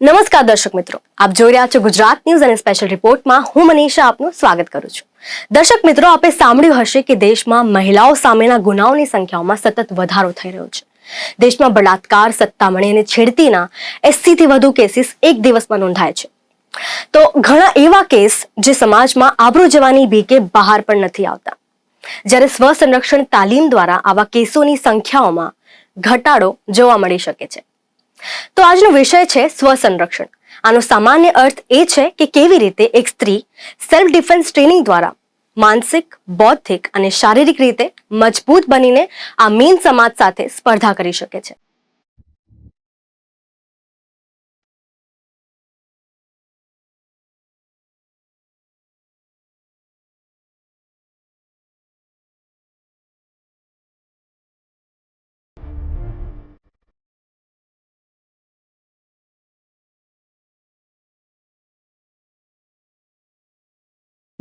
નમસ્કાર દર્શક મિત્રો. આપ જોઈ રહ્યા છો ગુજરાત ન્યૂઝ અને સ્પેશિયલ રિપોર્ટમાં હું મનીષા આપનું સ્વાગત કરું છું. દર્શક મિત્રો, આપે સાંભળ્યું હશે કે દેશમાં મહિલાઓ સામેના ગુનાઓની સંખ્યાઓમાં સતત વધારો થઈ રહ્યો છે. દેશમાં બળાત્કાર, સત્તામણી અને છેડતીના 80 થી વધુ કેસીસ એક દિવસમાં નોંધાય છે. તો ઘણા એવા કેસ જે સમાજમાં આબરૂ જવાની બીકે બહાર પણ નથી આવતા. જ્યારે સ્વ સંરક્ષણ તાલીમ દ્વારા આવા કેસોની સંખ્યાઓમાં ઘટાડો જોવા મળી શકે છે. તો આજનો વિષય છે સ્વસંરક્ષણ. આનો સામાન્ય અર્થ એ છે કે કેવી રીતે એક સ્ત્રી સેલ્ફ ડિફેન્સ ટ્રેનિંગ દ્વારા માનસિક, બૌદ્ધિક અને શારીરિક રીતે મજબૂત બનીને આ મીન સમાજ સાથે સ્પર્ધા કરી શકે છે.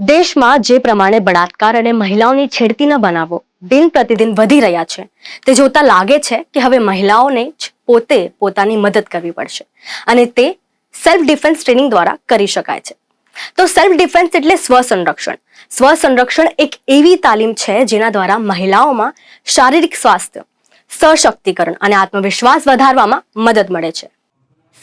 દેશમાં જે પ્રમાણે બળાત્કાર અને મહિલાઓની છેડતીના બનાવો દિન પ્રતિદિન વધી રહ્યા છે, તે જોતા લાગે છે કે હવે મહિલાઓને જ પોતે પોતાની મદદ કરવી પડશે અને તે સેલ્ફ ડિફેન્સ ટ્રેનિંગ દ્વારા કરી શકાય છે. તો સેલ્ફ ડિફેન્સ એટલે સ્વસંરક્ષણ. સ્વસંરક્ષણ એક એવી તાલીમ છે જેના દ્વારા મહિલાઓમાં શારીરિક સ્વાસ્થ્ય, સશક્તિકરણ અને આત્મવિશ્વાસ વધારવામાં મદદ મળે છે.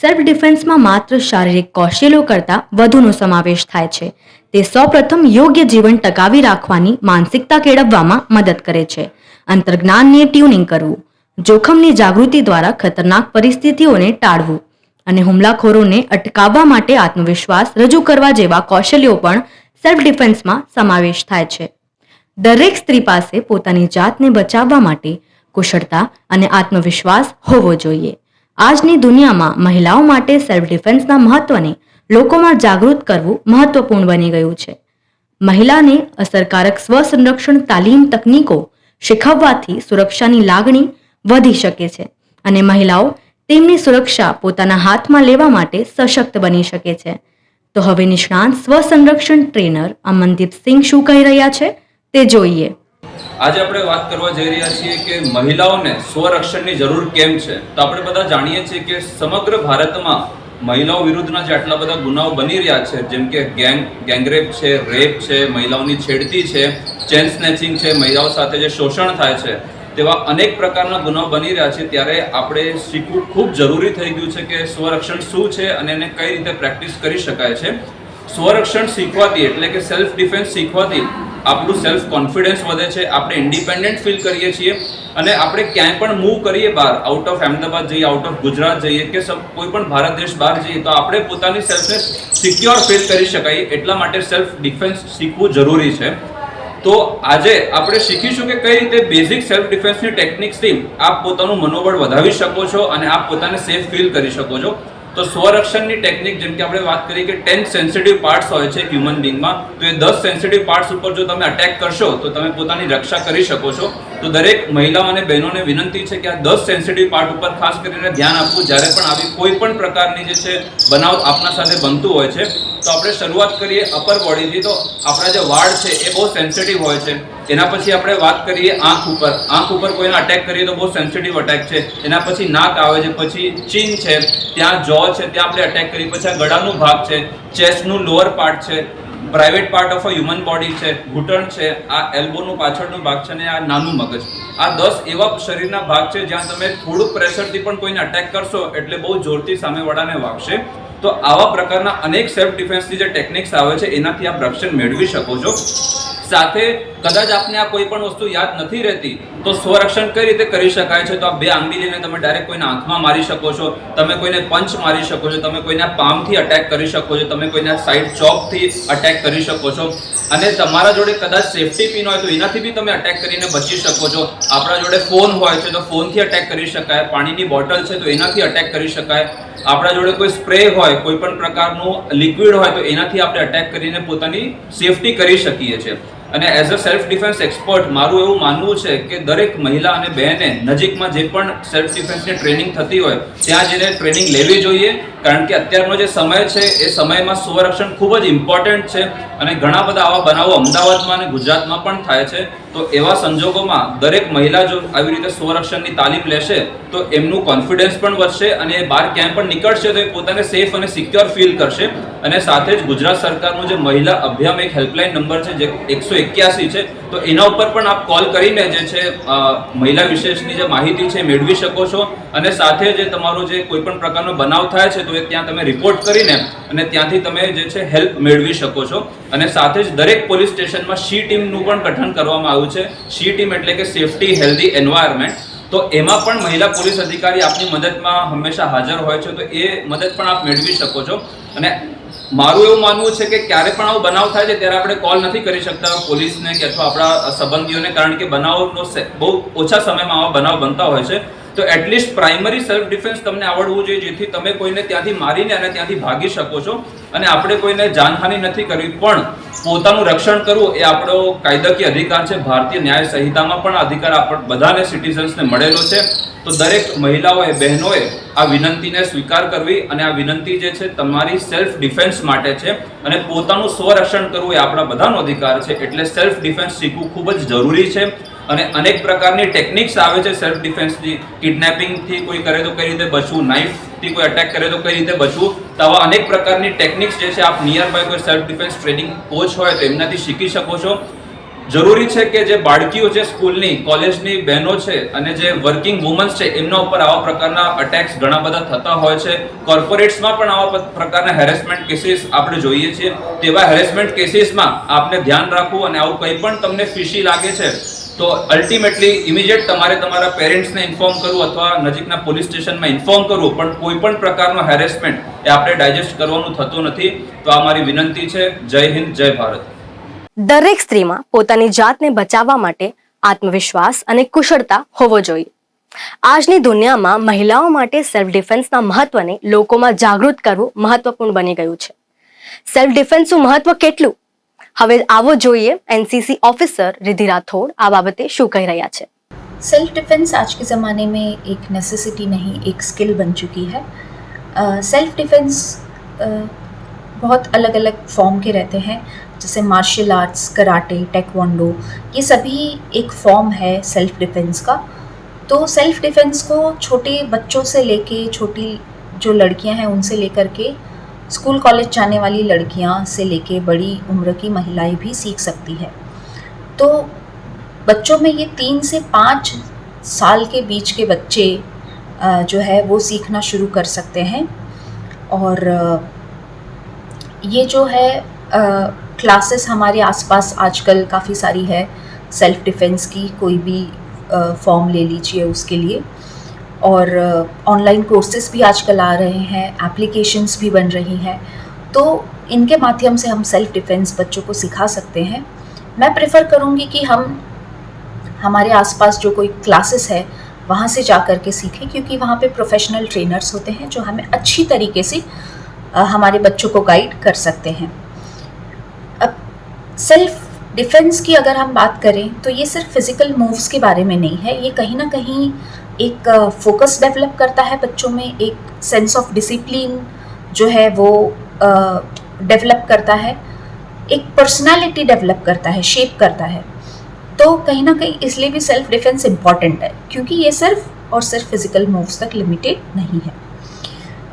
સેલ્ફ ડિફેન્સમાં માત્ર શારીરિક કૌશલ્યો કરતાં વધુનો સમાવેશ થાય છે. તે સૌપ્રથમ યોગ્ય જીવન ટકાવી રાખવાની માનસિકતા કેળવવામાં મદદ કરે છે. અંતર્જ્ઞાનને ટ્યુનિંગ કરવું, જોખમની જાગૃતિ દ્વારા ખતરનાક પરિસ્થિતિઓને ટાળવું અને હુમલાખોરોને અટકાવવા માટે આત્મવિશ્વાસ રજૂ કરવા જેવા કૌશલ્યો પણ સેલ્ફ ડિફેન્સમાં સમાવેશ થાય છે. દરેક સ્ત્રી પાસે પોતાની જાતને બચાવવા માટે કુશળતા અને આત્મવિશ્વાસ હોવો જોઈએ. આજની દુનિયામાં મહિલાઓ માટે સેલ્ફ ડિફેન્સના મહત્વને લોકોમાં જાગૃત કરવું મહત્વપૂર્ણ બની ગયું છે. મહિલાને અસરકારક સ્વસંરક્ષણ તાલીમ તકનીકો શીખવવાથી સુરક્ષાની લાગણી વધી શકે છે અને મહિલાઓ તેમની સુરક્ષા પોતાના હાથમાં લેવા માટે સશક્ત બની શકે છે. તો હવે નિષ્ણાંત સ્વસંરક્ષણ ટ્રેનર અમનદીપ સિંહ શું કહી રહ્યા છે તે જોઈએ. આજે આપણે વાત કરવા જઈ રહ્યા છીએ કે મહિલાઓને સ્વરક્ષણની જરૂર કેમ છે? તો આપણે બધા જાણીએ છીએ કે સમગ્ર ભારતમાં મહિલાઓ વિરુદ્ધના જે આટલા બધા ગુનાઓ બની રહ્યા છે, જેમ કે ગેંગ, ગેંગરેપ છે, રેપ છે, મહિલાઓની છેડતી છે, ચેન સ્નેચિંગ છે, મહિલાઓ સાથે જે શોષણ થાય છે, તેવા અનેક પ્રકારના ગુનાઓ બની રહ્યા છે, ત્યારે આપણે શીખવું ખૂબ જરૂરી થઈ ગયું છે કે સ્વરક્ષણ શું છે અને એને કઈ રીતે પ્રેક્ટિસ કરી શકાય છે. સ્વરક્ષણ શીખવાથી એટલે કે સેલ્ફ ડિફેન્સ શીખવાથી આપણું સેલ્ફ કોન્ફિડન્સ વધે છે, આપણે ઇન્ડિપેન્ડન્ટ ફીલ કરીએ છીએ અને આપણે ક્યાંય પણ મૂવ કરીએ બહાર આઉટ ઓફ અહેમદાબાદ જઈએ આઉટ ઓફ ગુજરાત જઈએ કે કોઈ પણ ભારત દેશ બહાર જઈએ, તો આપણે પોતાની સેલ્ફને સિક્યોર ફીલ કરી શકાય. એટલા માટે સેલ્ફ ડિફેન્સ શીખવું જરૂરી છે. તો આજે આપણે શીખીશું કે કઈ રીતે બેઝિક સેલ્ફ ડિફેન્સની ટેકનિક્સથી આપ પોતાનું મનોબળ વધાવી શકો છો અને આપ પોતાને સેફ ફીલ કરી શકો છો. તો સ્વરક્ષણની ટેકનિક જેમ કે આપણે વાત કરીએ કે ટેન સેન્સિટિવ પાર્ટ્સ હોય છે હ્યુમન બિંગમાં તો એ દસ સેન્સિટિવ પાર્ટ્સ ઉપર જો તમે અટેક કરશો, તો તમે પોતાની રક્ષા કરી શકો છો. તો દરેક મહિલાઓ અને બહેનોને વિનંતી છે કે આ દસ સેન્સિટિવ પાર્ટ ઉપર ખાસ કરીને ધ્યાન આપવું. જ્યારે પણ આવી કોઈ પણ પ્રકારની જે છે બનાવ આપના સાથે બનતું હોય છે, તો આપણે શરૂઆત કરીએ અપર બોડીથી તો આપણા જે વાળ છે એ બહુ સેન્સિટિવ હોય છે. એના પછી આપણે વાત કરીએ આંખ ઉપર. આંખ ઉપર કોઈને અટેક કરીએ તો બહુ સેન્સિટિવ અટેક છે. એના પછી નાક આવે છે, પછી ચીન છે, ત્યાં જો છે, ત્યાં આપણે અટેક કરીએ. પછી આ ગળાનો ભાગ છે ચેસ્ટનું લોઅર પાર્ટ છે private part of a human body છે, ઘૂંટણ છે, આ એલ્બોનું પાછળનો ભાગ છે અને આ નાનું મગજ. આ દસ એવા શરીરના ભાગ છે જ્યાં તમે થોડુંક પ્રેશરથી પણ કોઈને અટેક કરશો એટલે બહુ જોરથી સામેવાળાને વાગશે. તો આવા પ્રકારના અનેક સેલ્ફ ડિફેન્સની જે ટેકનિક્સ આવે છે, એનાથી આપ રક્ષણ મેળવી શકો છો. સાથે કદાચ આપને આ કોઈ પણ વસ્તુ યાદ નથી રહેતી, તો સ્વરક્ષણ કઈ રીતે કરી શકાય છે? તો આ બે આંગળી લઈને તમે ડાયરેક્ટ કોઈને આંખમાં મારી શકો છો, તમે કોઈને પંચ મારી શકો છો, તમે કોઈના પામથી અટેક કરી શકો છો, તમે કોઈના સાઈડ ચોકથી અટેક કરી શકો છો. અને તમારા જોડે કદાચ સેફટી પિન હોય તો એનાથી બી તમે અટેક કરીને બચી શકો છો. આપણા જોડે ફોન હોય છે તો ફોનથી અટેક કરી શકાય, પાણીની બોટલ છે તો એનાથી અટેક કરી શકાય. આપણા જોડે કોઈ સ્પ્રે હોય, કોઈ પણ પ્રકારનું લિક્વિડ હોય તો એનાથી આપણે અટેક કરીને પોતાની સેફટી કરી શકીએ છીએ. અને as a self defence expert મારું એવું માનવું છે કે દરેક મહિલા અને બહેને નજીકમાં જે પણ સેલ્ફ ડિફેન્સની ટ્રેનિંગ થતી હોય, ત્યાં જઈને ટ્રેનિંગ લેવી જોઈએ. કારણ કે અત્યારનો જે સમય છે, એ સમયમાં સ્વરક્ષણ ખૂબ જ ઇમ્પોર્ટન્ટ છે અને ઘણા બધા આવા બનાવો અમદાવાદમાં અને ગુજરાતમાં પણ થાય છે. તો એવા સંજોગોમાં દરેક મહિલા જો આવી રીતે સ્વરક્ષણની તાલીમ લેશે, તો એમનું કોન્ફિડન્સ પણ વધશે અને બહાર ક્યાંય પણ નીકળશે તો એ પોતાને સેફ અને સિક્યોર ફીલ કરશે. અને સાથે જ ગુજરાત સરકારનું જે મહિલા અભિયાન, એક હેલ્પલાઇન નંબર છે જે એકસો એક્યાસી છે, તો એના ઉપર પણ આપ કોલ કરીને જે છે મહિલા વિશેષની જે માહિતી છે મેળવી શકો છો. અને સાથે જે તમારો જે કોઈ પણ પ્રકારનો બનાવ થાય છે, તો એ ત્યાં તમે રિપોર્ટ કરીને અને ત્યાંથી તમે જે છે હેલ્પ મેળવી શકો છો. અને સાથે જ દરેક પોલીસ સ્ટેશનમાં સી ટીમનું પણ ગઠન કરવામાં આવ્યું છે. સી ટીમ એટલે કે સેફટી, હેલ્ધી એન્વાયરમેન્ટ. તો એમાં પણ મહિલા પોલીસ અધિકારી આપની મદદમાં હંમેશા હાજર હોય છે. તો એ મદદ પણ આપ મેળવી શકો છો. અને મારું એવું માનવું છે કે ક્યારે પણ આવો બનાવ થાય છે, ત્યારે આપણે કોલ નથી કરી શકતા પોલીસને કે અથવા આપણા સંબંધીઓને. કારણ કે બનાવનો બહુ ઓછા સમયમાં આવા બનાવ બનતા હોય છે. તો એટલીસ્ટ પ્રાઇમરી સેલ્ફ ડિફેન્સ તમને આવડવું જોઈએ, જેથી તમે કોઈને ત્યાંથી મારીને અને ત્યાંથી ભાગી શકો છો. અને આપણે કોઈને જાનહાનિ નથી કરવી, પણ પોતાનું રક્ષણ કરવું એ આપણો કાયદાકીય અધિકાર છે. ભારતીય ન્યાય સંહિતામાં પણ અધિકાર આપણે બધાને સિટીઝન્સને મળેલો છે. તો દરેક મહિલાઓએ, બહેનોએ આ વિનંતીને સ્વીકાર કરવી અને આ વિનંતી જે છે તમારી સેલ્ફ ડિફેન્સ માટે છે. અને પોતાનું સ્વરક્ષણ કરવું એ આપણા બધાનો અધિકાર છે. એટલે સેલ્ફ ડિફેન્સ શીખવું ખૂબ જ જરૂરી છે. અને અનેક પ્રકારની ટેકનિક્સ આવે છે સેલ્ફ ડિફેન્સની કિડનેપિંગથી કોઈ કરે તો કઈ રીતે બચવું? નાઇફથી કોઈ અટેક કરે તો કઈ રીતે બચવું? તો આવા અનેક પ્રકારની ટેકનિક્સ જે છે, આપ નિયર બાય કોઈ સેલ્ફ ડિફેન્સ ટ્રેનિંગ કોચ હોય તો એમનાથી શીખી શકો છો. જરૂરી છે કે જે બાળકીઓ છે સ્કૂલની, કોલેજની બહેનો છે અને જે વર્કિંગ વુમન્સ છે, એમના ઉપર આવા પ્રકારના અટેક્સ ઘણા બધા થતા હોય છે. કોર્પોરેટ્સમાં પણ આવા પ્રકારના હેરેસમેન્ટ કેસીસ આપણે જોઈએ છીએ. તેવા હેરેસમેન્ટ કેસીસમાં આપને ધ્યાન રાખવું અને આવું કંઈ પણ તમને ફિશી લાગે છે તો અલ્ટિમેટલી ઇમિડિયેટ તમારે તમારા પેરેન્ટ્સને ઇન્ફોર્મ કરવું અથવા નજીકના પોલીસ સ્ટેશનમાં ઇન્ફોર્મ કરવું, પણ કોઈ પણ પ્રકારનો હેરેસમેન્ટ એ આપણે ડાયજેસ્ટ કરવાનું થતું નથી. તો આ મારી વિનંતી છે, જય હિન્દ, જય ભારત. દરેક સ્ત્રીમાં પોતાની જાતને બચાવવા માટે આત્મવિશ્વાસ અને કુશળતા હોવો જોઈએ. આજની દુનિયામાં મહિલાઓ માટે સેલ્ફ ડિફેન્સના મહત્વને લોકોમાં જાગૃત કરવું મહત્વપૂર્ણ બની ગયું છે. સેલ્ફ ડિફેન્સનું મહત્વ કેટલું? હવે આવો જોઈએ એનસીસી ઓફિસર રિધિ રાઠોડ આ બાબતે શું કહી રહ્યા છે सेल्फ डिफेंस आज के ज़माने में एक नेसेसिटी नहीं एक स्किल बन चुकी है सेल्फ डिफेंस बहुत अलग अलग फॉर्म के रहते हैं जैसे मार्शल आर्ट्स कराटे टेक्वांडो ये सभी एक फॉर्म है सेल्फ डिफेंस का तो सेल्फ डिफेंस को छोटे बच्चों से लेके छोटी जो लड़कियां हैं उनसे लेकर के स्कूल कॉलेज जाने वाली लड़कियाँ से लेके बड़ी उम्र की महिलाएँ भी सीख सकती है। तो बच्चों में ये तीन से पाँच साल के बीच के बच्चे जो है, वो सीखना शुरू कर सकते हैं। और ये जो है क्लासेस हमारे आसपास आजकल काफ़ी सारी है। सेल्फ डिफेंस की कोई भी फॉर्म ले लीजिए उसके लिए। और ऑनलाइन कोर्सेज भी आजकल आ रहे हैं एप्लीकेशंस भी बन रही हैं। तो इनके माध्यम से हम सेल्फ डिफेंस बच्चों को सिखा सकते हैं। मैं प्रेफर करूँगी कि हम, हमारे आसपास जो कोई क्लासेस है, वहाँ से जा कर के सीखें, क्योंकि वहाँ पे प्रोफेशनल ट्रेनर्स होते हैं, जो हमें अच्छी तरीके से हमारे बच्चों को गाइड कर सकते हैं। अब सेल्फ डिफेंस की अगर हम बात करें तो ये सिर्फ़ फ़िज़िकल मूव्स के बारे में नहीं है, ये कहीं ना कहीं एक फोकस डेवलप करता है बच्चों में, एक सेंस ऑफ़ डिसिप्लिन जो है वो डेवलप करता है, एक पर्सनालिटी डेवलप करता है शेप करता है। तो कहीं ना कहीं इसलिए भी सेल्फ डिफेंस इंपॉर्टेंट है, क्योंकि ये सिर्फ़ और सिर्फ़ फ़िज़िकल मूव्स तक लिमिटेड नहीं है।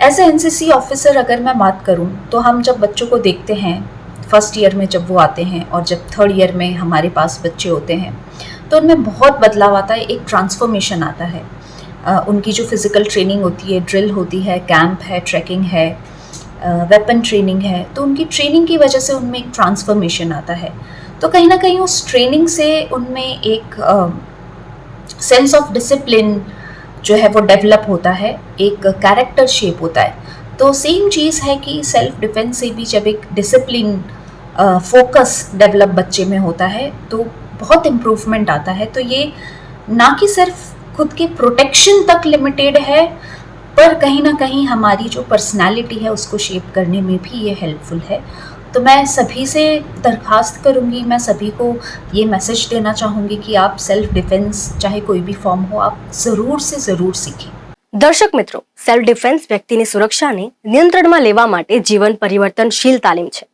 एज ए एन ऑफिसर अगर मैं बात करूँ तो हम जब बच्चों को देखते हैं फ़र्स्ट ईयर में जब वो आते हैं और जब थर्ड ईयर में हमारे पास बच्चे होते हैं तो उनमें बहुत बदलाव आता है, एक ट्रांसफॉर्मेशन आता है। उनकी जो फ़िज़िकल ट्रेनिंग होती है ड्रिल होती है कैंप है ट्रैकिंग है वेपन ट्रेनिंग है तो उनकी ट्रेनिंग की वजह से उनमें एक ट्रांसफॉर्मेशन आता है। तो कहीं ना कहीं उस ट्रेनिंग से उनमें एक सेंस ऑफ़ डिसिप्लिन जो है वो डेवलप होता है, एक कैरेक्टर शेप होता है। तो सेम चीज़ है कि सेल्फ डिफेंस से भी जब एक डिसिप्लिन फोकस डेवलप बच्चे में होता है तो बहुत इम्प्रूवमेंट आता है तो ये ना कि सिर्फ खुद के प्रोटेक्शन तक लिमिटेड है पर कहीं ना कहीं हमारी जो पर्सनालिटी है उसको शेप करने में भी ये हेल्पफुल है तो मैं सभी से दरखास्त करूँगी मैं सभी को ये मैसेज देना चाहूँगी कि आप सेल्फ डिफेंस चाहे कोई भी फॉर्म हो आप ज़रूर से ज़रूर सीखें દર્શક મિત્રો સેલ્ફ ડિફેન્સ વ્યક્તિની સુરક્ષાને નિયંત્રણમાં લેવા માટે જીવન પરિવર્તનશીલ તાલીમ છે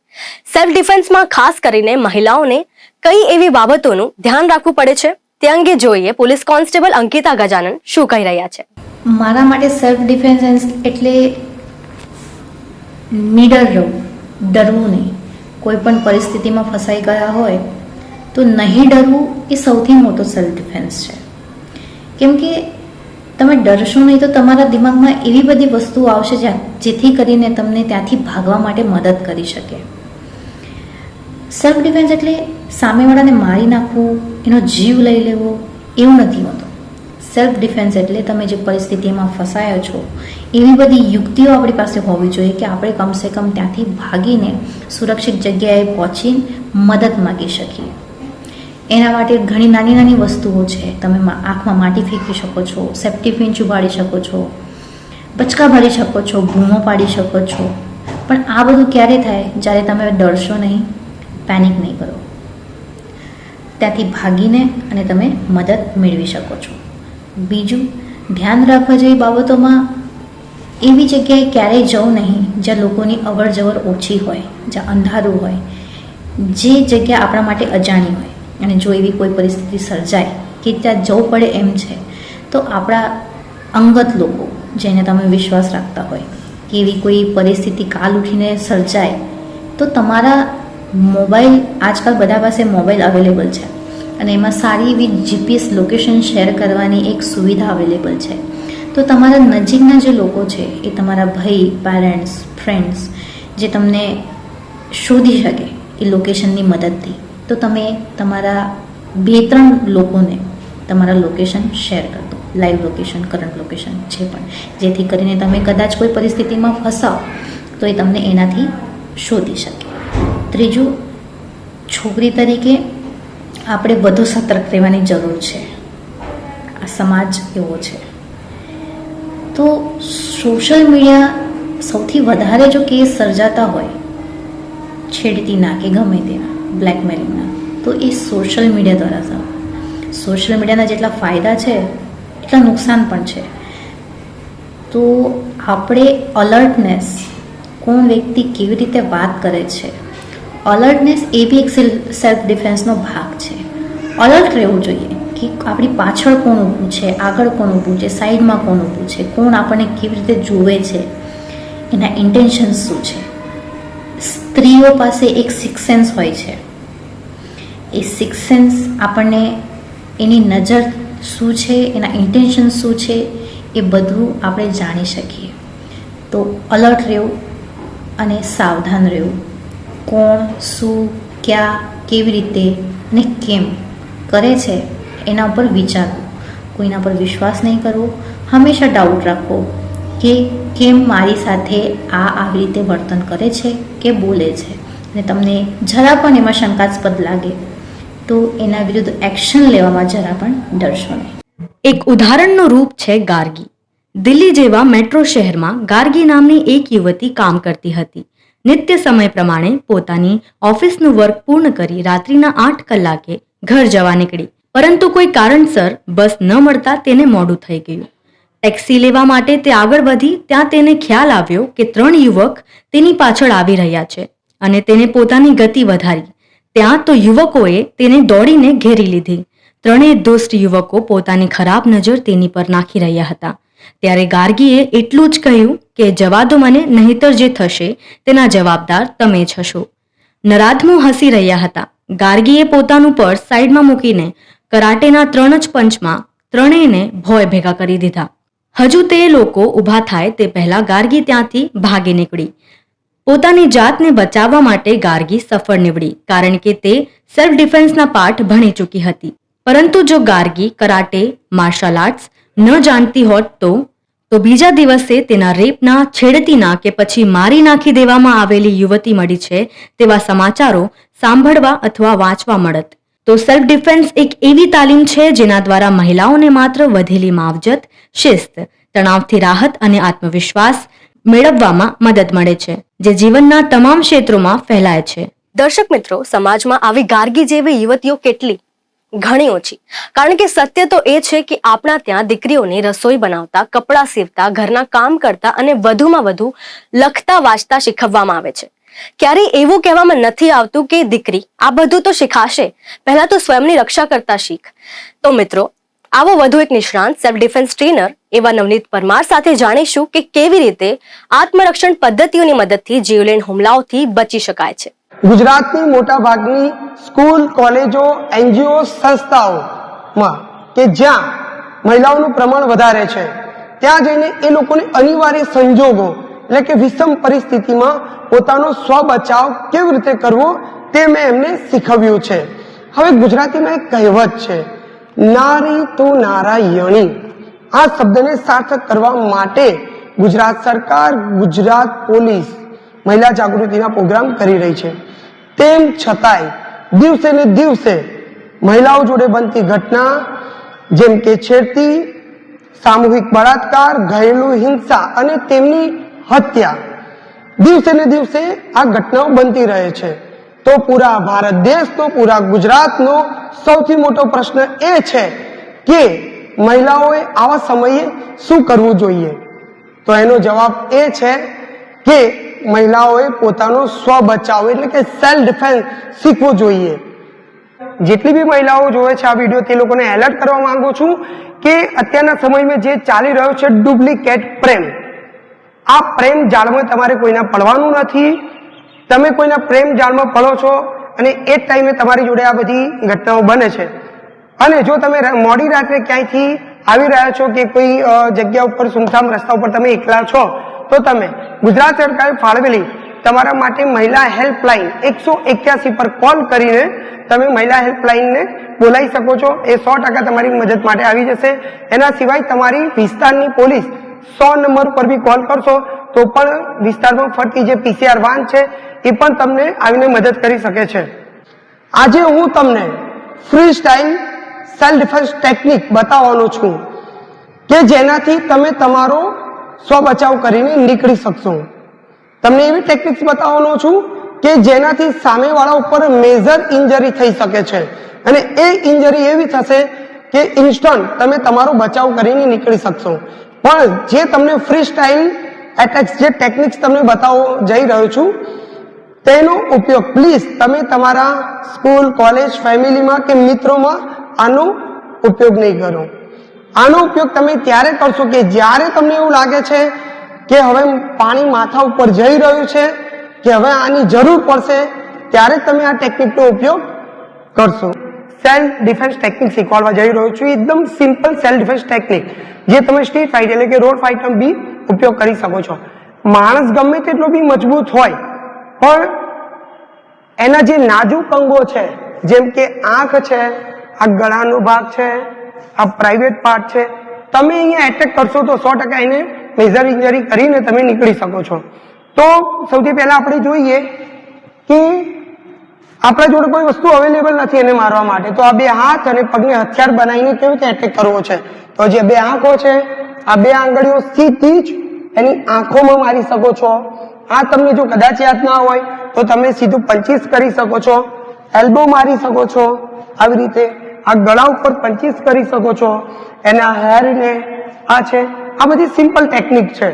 સેલ્ફ ડિફેન્સમાં ખાસ કરીને મહિલાઓને કઈ એવી બાબતોનું ધ્યાન રાખવું પડે છે? તે અંગે જોઈએ પોલીસ કોન્સ્ટેબલ અંકિતા ગજાનન શું કહી રહ્યા છે. મારા માટે સેલ્ફ ડિફેન્સ એટલે નીડર રહું, ડરવું નહીં. કોઈ પણ પરિસ્થિતિમાં ફસાઈ ગયા હોય તો નહીં ડરવું એ સૌથી મોટો સેલ્ફ ડિફેન્સ છે. કેમ કે તમે ડરશો નહીં તો તમારા દિમાગમાં એવી બધી વસ્તુઓ આવશે જેથી કરીને તમને ત્યાંથી ભાગવા માટે મદદ કરી શકે. સેલ્ફ ડિફેન્સ એટલે સામેવાળાને મારી નાખવું, એનો જીવ લઈ લેવો, એવું નથી હોતું. સેલ્ફ ડિફેન્સ એટલે તમે જે પરિસ્થિતિમાં ફસાયા છો, એવી બધી યુક્તિઓ આપણી પાસે હોવી જોઈએ કે આપણે કમસે કમ ત્યાંથી ભાગીને સુરક્ષિત જગ્યાએ પહોંચી મદદ માગી શકીએ. એના માટે ઘણી નાની નાની વસ્તુઓ છે. તમે આંખમાં માટી ફેંકી શકો છો સેફ્ટી પિન ચુબાડી શકો છો, બચકા ભરી શકો છો બૂમો પાડી શકો છો. પણ આ બધું ક્યારે થાય? જ્યારે તમે ડરશો નહીં? પેનિક નહીં કરો. ત્યાંથી ભાગીને અને તમે મદદ મેળવી શકો છો. બીજું, ધ્યાન રાખવા જેવી બાબતોમાં એવી જગ્યાએ ક્યારેય જવું નહીં, જ્યાં લોકોની અવર જવર ઓછી હોય, જ્યાં અંધારું હોય. જે જગ્યા આપણા માટે અજાણી હોય અને જો એવી કોઈ પરિસ્થિતિ સર્જાય કે ત્યાં જવું પડે એમ છે, તો આપણા અંગત લોકો, જેને તમે વિશ્વાસ રાખતા હોય, કે એવી કોઈ પરિસ્થિતિ કાલ ઉઠીને સર્જાય, તો તમારા મોબાઈલ, આજકાલ બધા પાસે મોબાઈલ અવેલેબલ છે. અને એમાં સારી એવી જીપીએસ લોકેશન શેર કરવાની એક સુવિધા અવેલેબલ છે. તો તમારા નજીકના જે લોકો છે, એ તમારા ભાઈ પેરેન્ટ્સ ફ્રેન્ડ્સ જે તમને શોધી શકે એ લોકેશનની મદદથી, તો તમે તમારા બે ત્રણ લોકોને તમારા લોકેશન શેર કરી લાઈવ લોકેશન કરંટ લોકેશન છે પણ. જેથી કરીને તમે કદાચ કોઈ પરિસ્થિતિમાં ફસાઓ તો એ તમને એનાથી શોધી શકે. ત્રીજું, છોકરી તરીકે આપણે વધુ સતર્ક રહેવાની જરૂર છે. આ સમાજ એવો છે. તો સોશિયલ મીડિયા સૌથી વધારે જો કેસ સર્જાતા હોય છેડતીના કે ગમે તેના બ્લેકમેલિંગના તો એ સોશિયલ મીડિયા દ્વારા થાય સોશિયલ મીડિયાના જેટલા ફાયદા છે, એટલા નુકસાન પણ છે. તો આપણે અલર્ટનેસ કોણ વ્યક્તિ કેવી રીતે વાત કરે છે અલર્ટનેસ એ બી એક સેલ્ફ ડિફેન્સનો ભાગ છે. અલર્ટ રહેવું જોઈએ કે આપણી પાછળ કોણ ઊભું છે, આગળ કોણ ઊભું છે સાઈડમાં કોણ ઊભું છે, કોણ આપણને કેવી રીતે જુએ છે, એના ઇન્ટેન્શન્સ શું છે. સ્ત્રીઓ પાસે એક સિક્સ સેન્સ હોય છે. એ સિક્સ સેન્સ આપણને એની નજર શું છે, એના ઇન્ટેન્શન શું છે, એ બધું આપણે જાણી શકીએ. તો અલર્ટ રહેવું અને સાવધાન રહેવું. કોણ, શું, ક્યાં, કેવી રીતે અને કેમ કરે છે એના ઉપર વિચારવું કોઈના પર વિશ્વાસ નહીં કરવો. હંમેશા ડાઉટ રાખવો કે કેમ મારી સાથે આ આવી રીતે વર્તન કરે છે કે બોલે છે. અને તમને જરા પણ એમાં શંકાસ્પદ લાગે તો એના વિરુદ્ધ એક્શન લેવામાં જરા પણ ડરશો નહીં. એક ઉદાહરણનું રૂપ છે ગાર્ગી. દિલ્હી જેવા મેટ્રો શહેરમાં ગાર્ગી નામની એક યુવતી કામ કરતી હતી. નિત્ય સમય પ્રમાણે પોતાની ઓફિસનું વર્ક પૂર્ણ કરી રાત્રિના આઠ કલાકે ઘર જવા નીકળી. પરંતુ કોઈ કારણસર બસ ન મળતા તેને મોડું થઈ ગયું. ટેક્સી લેવા માટે તે આગળ વધી ત્યાં તેને ખ્યાલ આવ્યો કે ત્રણ યુવક તેની પાછળ આવી રહ્યા છે અને તેને પોતાની ગતિ વધારી. ત્યાં તો યુવકોએ તેને દોડીને ઘેરી લીધી. ત્રણેય દુષ્ટ યુવકો પોતાની ખરાબ નજર તેની પર નાખી રહ્યા હતા. ત્યારે ગાર્ગીએ એટલું જ કહ્યું કે જવા દો મને નહીતર જે થશે તેના જવાબદાર તમે હશો. નરાધમો હસી રહ્યા હતા. ગાર્ગીએ પોતાનું પર્સ સાઈડમાં મૂકીને કરાટેના ત્રણ જ પંચમાં ત્રણેયને ભોય ભેગા કરી દીધા. હજુ તે લોકો ઊભા થાય તે પહેલા ગાર્ગી ત્યાંથી ભાગી નીકળી. પોતાની જાતને બચાવવા માટે ગાર્ગી સફળ નીવડી, કારણ કે તે સેલ્ફ ડિફેન્સના પાઠ ભણી ચૂકી હતી. પરંતુ જો ગાર્ગી કરાટે માર્શલ આર્ટ્સ ન જાણતી હોત તો તો બીજા દિવસે તેના રેપના, છેડતીના કે પછી મારી નાખી દેવામાં આવેલી યુવતી મળી છે તેવા સમાચારો સાંભળવા અથવા વાંચવા મળત. તો સેલ્ફ ડિફેન્સ એક એવી તાલીમ છે જેના દ્વારા મહિલાઓને માત્ર વધેલી માવજત, શિસ્ત, તણાવથી રાહત અને આત્મવિશ્વાસ મેળવવામાં મદદ મળે છે, જે જીવનના તમામ ક્ષેત્રોમાં ફેલાય છે. દર્શક મિત્રો, સમાજમાં આવી ગાર્ગી જેવી યુવતીઓ કેટલી? ઘણી ઓછી. કારણ કે સત્ય તો એ છે કે આપણા ત્યાં દીકરીઓની રસોઈ બનાવતા, કપડાં સીવતા, ઘરના કામ કરતા અને વધુમાં વધુ લખતા, વાંચતા શીખવવામાં આવે છે. ક્યારેય એવું કહેવામાં નથી આવતું કે દીકરી, આ બધું તો શીખાશે. પહેલા તો સ્વયંની રક્ષા કરતા શીખ. તો મિત્રો, આવો વધુ એક નિષ્ણાંત સેલ્ફ ડિફેન્સ ટ્રેનર એવા નવનીત પરમાર સાથે જાણીશું કે કેવી રીતે આત્મરક્ષણ પદ્ધતિઓની મદદથી જીવલેણ હુમલાઓથી બચી શકાય છે. ગુજરાતની મોટા ભાગની સ્કૂલ, કોલેજો, એનજીઓ, સંસ્થાઓમાં કે જ્યાં મહિલાઓનું પ્રમાણ વધારે છે, ત્યાં જઈને એ લોકોને અનિવાર્ય સંજોગો એટલે કે વિષમ પરિસ્થિતિમાં પોતાનો સ્વ બચાવ કેવી રીતે કરવો તે મેં એમને શીખવ્યું છે. હવે ગુજરાતીમાં એક કહેવત છે, નારી તો નારાયણી. આ શબ્દને સાર્થક કરવા માટે ગુજરાત સરકાર, ગુજરાત પોલીસ મહિલા જાગૃતિના પ્રોગ્રામ કરી રહી છે. તેમ છતાંય દિવસે ને દિવસે મહિલાઓ જોડે બનતી ઘટના જેમ કે છેડતી, સામૂહિક બળાત્કાર, ઘરેલું હિંસા અને તેમની હત્યા, દિવસે ને દિવસે આ ઘટનાઓ બનતી રહે છે. તો પૂરા ભારત દેશનો પૂરા ગુજરાતનો સૌથી મોટો પ્રશ્ન એ છે કે મહિલાઓએ આવા સમયે શું કરવું જોઈએ? તો એનો જવાબ એ છે કે મહિલાઓએ પોતાનો સ્વ બચાવ એટલે કે સેલ્ફ ડિફેન્સ શીખવું જોઈએ. જેટલી બી મહિલાઓ જોવે છે આ વીડિયો તે લોકોને એલર્ટ કરવા માંગુ છું કે અત્યારના સમયમાં જે ચાલી રહ્યો છે ડુપ્લિકેટ પ્રેમ. આ પ્રેમ જાળમાં તમારે કોઈના પડવાનું નથી. તમે કોઈના પ્રેમ જાળમાં પડો છો અને એ જ ટાઈમે તમારી જોડે આ બધી ઘટનાઓ બને છે. અને જો તમે મોડી રાત્રે ક્યાંયથી આવી રહ્યા છો કે કોઈ જગ્યા ઉપર સુમસામ રસ્તા ઉપર તમે એકલા છો તો તમે ગુજરાત સરકારે ફાળવેલી તમારા માટે મહિલા હેલ્પલાઇન એકસો એક્યાસી પર કોલ કરીને તમે મહિલા હેલ્પલાઇનને બોલાવી શકો છો. એ સો ટકા તમારી મદદ માટે આવી જશે. એના સિવાય તમારી વિસ્તારની પોલીસ સો નંબર પર બી કોલ કરશો તો પણ વિસ્તારમાં ફરતી જે પીસીઆર વાન છે, એ પણ તમને આવીને મદદ કરી શકે છે. આજે હું તમને free style self defence technique બતાવવાનો છું કે જેનાથી તમે તમારો સ્વ બચાવ કરીને નીકળી શકશો. તમને એવી ટેકનિક્સ બતાવવાનો છું કે જેનાથી સામેવાળા ઉપર મેજર ઇન્જરી થઈ શકે છે. અને એ ઇન્જરી એવી થશે કે ઇન્સ્ટન્ટ તમે તમારો બચાવ કરીને નીકળી શકશો. પણ જે તમને ફ્રી સ્ટાઇલ એટેક્સ જે ટેકનિક્સ તમને બતાવો જઈ રહ્યો છું, તેનો ઉપયોગ પ્લીઝ તમે તમારા સ્કૂલ કોલેજ ફેમિલીમાં કે મિત્રોમાં આનો ઉપયોગ નહીં કરો. આનો ઉપયોગ તમે ત્યારે કરશો કે જ્યારે તમને એવું લાગે છે કે હવે પાણી માથા ઉપર જઈ રહ્યું છે, કે હવે આની જરૂર પડશે, ત્યારે તમે આ ટેકનિકનો ઉપયોગ કરશો. સેલ્ફ ડિફેન્સ ટેકનિક શીખવાડવા જઈ રહ્યો છું. એકદમ સિમ્પલ સેલ્ફ ડિફેન્સ ટેકનિક જે તમે સ્ટ્રીટ ફાઇટ એટલે કે રોડ ફાઇટમાં બી ઉપયોગ કરી શકો છો. માણસ ગમે તેટલો બી મજબૂત હોય, પણ એના જે નાજુક અંગો છે, જેમ કે આંખ છે, આ ગળાનો ભાગ છે આ પ્રાઇવેટ પાર્ટ છે. તમે અહીંયા એટેક કરશો તો સો ટકા એને મેજર ઇન્જરી કરીને તમે નીકળી શકો છો. તો સૌથી પહેલા આપણે જોઈએ કે આપણા જોડે કોઈ વસ્તુ અવેલેબલ નથી એને મારવા માટે. તો આ બે હાથ અને પગને હથિયાર બનાવીને કેવી રીતે એટેક કરવો છે? તો જે બે આંખો છે, આ બે આંગળીઓ સીધી જ એની આંખોમાં મારી શકો છો. આ તમને જો કદાચ યાદ ના હોય, તો તમે સીધું પંચીસ કરી શકો છો. એલ્બો મારી શકો છો. આવી રીતે આ ગળા ઉપર પંચીસ કરી શકો છો. એના હેરને આ છે. આ બધી સિમ્પલ ટેકનિક છે.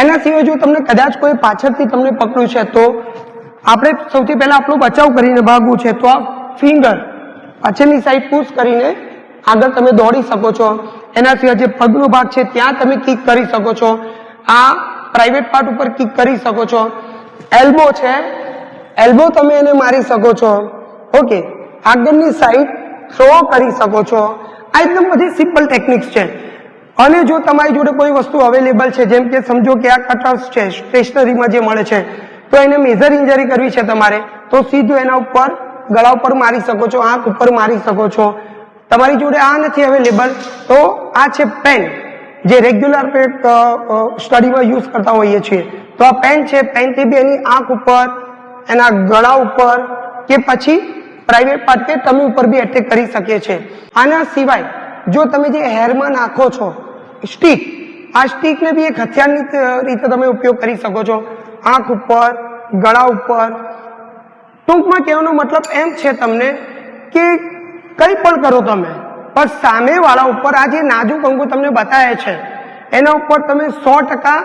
એના સિવાય જો તમને કદાચ કોઈ પાછળથી તમને પકડ્યું છે, તો આપણે સૌથી પહેલાં આપણો બચાવ કરીને ભાગવું છે. તો આ ફિંગર પાછળની સાઈડ પુશ કરીને આગળ તમે દોડી શકો છો. એના સિવાય જે પગનો ભાગ છે, ત્યાં તમે કિક કરી શકો છો. આ પ્રાઇવેટ પાર્ટ ઉપર કિક કરી શકો છો. એલ્બો છે. એલ્બો તમે એને મારી શકો છો. ઓકે આગળની સાઈડ થ્રો કરી શકો છો. આ એકદમ બધી સિમ્પલ ટેકનિક્સ છે. અને જો તમારી જોડે કોઈ વસ્તુ અવેલેબલ છે, જેમ કે સમજો કે આ કટર્સ છે સ્ટેશનરીમાં જે મળે છે, તો એને મેજર ઇન્જરી કરવી છે તમારે, તો સીધું એના ઉપર ગળા ઉપર મારી શકો છો, આંખ ઉપર મારી શકો છો. તમારી જોડે આ નથી અવેલેબલ તો આ છે પેન જે રેગ્યુલર સ્ટડીમાં યુઝ કરતા હોઈએ છીએ. તો આ પેન છે પેનથી બી એની આંખ ઉપર, એના ગળા ઉપર, કે પછી પ્રાઇવેટ ટમી ઉપર બી એટેક કરી શકીએ છીએ આના સિવાય, જો તમે જે હેરમાં નાખો છો સ્ટીક આ સ્ટીકને બી એક હથિયારની રીતે તમે ઉપયોગ કરી શકો છો. આંખ ઉપર, ગળા ઉપર. ટૂંકમાં કહેવાનો મતલબ એમ છે તમને કે કંઈ પણ કરો તમે, પણ સામેવાળા ઉપર આ જે નાજુક અંગો તમને બતાવે છે, એના ઉપર તમે સો ટકા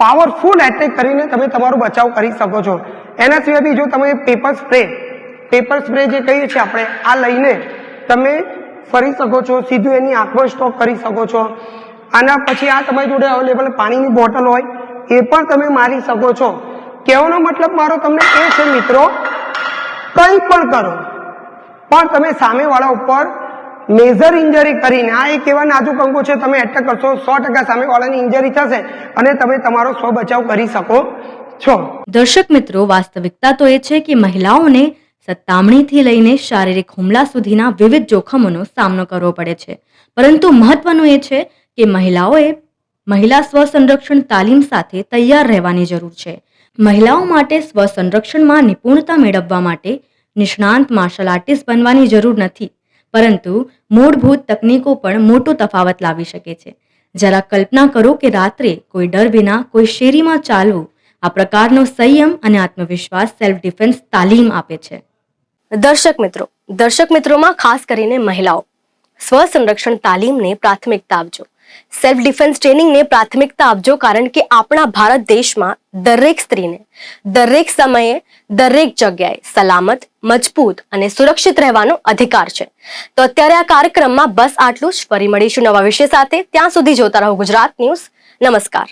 પાવરફુલ એટેક કરીને તમે તમારો બચાવ કરી શકો છો. એના સિવાય બી જો તમે પેપર સ્પ્રે પેપર સ્પ્રે જે કહીએ છીએ આપણે, આ લઈને તમે ફરી શકો છો, સીધું એની આંખમાં સ્ટોક કરી શકો છો. આના પછી આ તમારી જોડે અવેલેબલ પાણીની બોટલ હોય, એ પણ તમે મારી શકો છો. કહેવાનો મતલબ મારો તમને એ છે મિત્રો, કંઈ પણ કરો, પણ તમે સામેવાળા ઉપર મેજર ઇન્જરી કરીને, આ એક એવા નાજુક અંગો છે, તમે એટેક કરશો, સો ટકા સામેવાળાની ઇન્જરી થશે અને તમે તમારો સ્વ બચાવ કરી શકો છો. દર્શક મિત્રો, વાસ્તવિકતા તો એ છે કે મહિલાઓને સત્તામણીથી લઈને શારીરિક હુમલા સુધીના વિવિધ જોખમોનો સામનો કરવો પડે છે. પરંતુ મહત્વનું એ છે કે મહિલાઓએ મહિલા સ્વસંરક્ષણ તાલીમ સાથે તૈયાર રહેવાની જરૂર છે. મહિલાઓ માટે સ્વસંરક્ષણમાં નિપુણતા મેળવવા માટે નિષ્ણાંત માર્શલ આર્ટિસ્ટ બનવાની જરૂર નથી. પરંતુ મૂળભૂત તકનીકો પણ મોટો તફાવત લાવી શકે છે. જરા કલ્પના કરો કે રાત્રે કોઈ ડર વિના કોઈ શેરીમાં ચાલવું આ પ્રકારનો સંયમ અને આત્મવિશ્વાસ સેલ્ફ ડિફેન્સ તાલીમ આપે છે. દર્શક મિત્રો, દર્શક મિત્રોમાં ખાસ કરીને મહિલાઓ, સ્વ સંરક્ષણ તાલીમને પ્રાથમિકતા આપજો. સેલ્ફ ડિફેન્સ ટ્રેનિંગને પ્રાથમિકતા આપજો કારણ કે આપણા ભારત દેશમાં દરેક સ્ત્રીને દરેક સમયે દરેક જગ્યાએ સલામત, મજબૂત અને સુરક્ષિત રહેવાનો અધિકાર છે. તો અત્યારે આ કાર્યક્રમમાં બસ આટલું જ. ફરી મળીશું નવા વિષય સાથે. ત્યાં સુધી જોતા રહો ગુજરાત ન્યૂઝ. નમસ્કાર.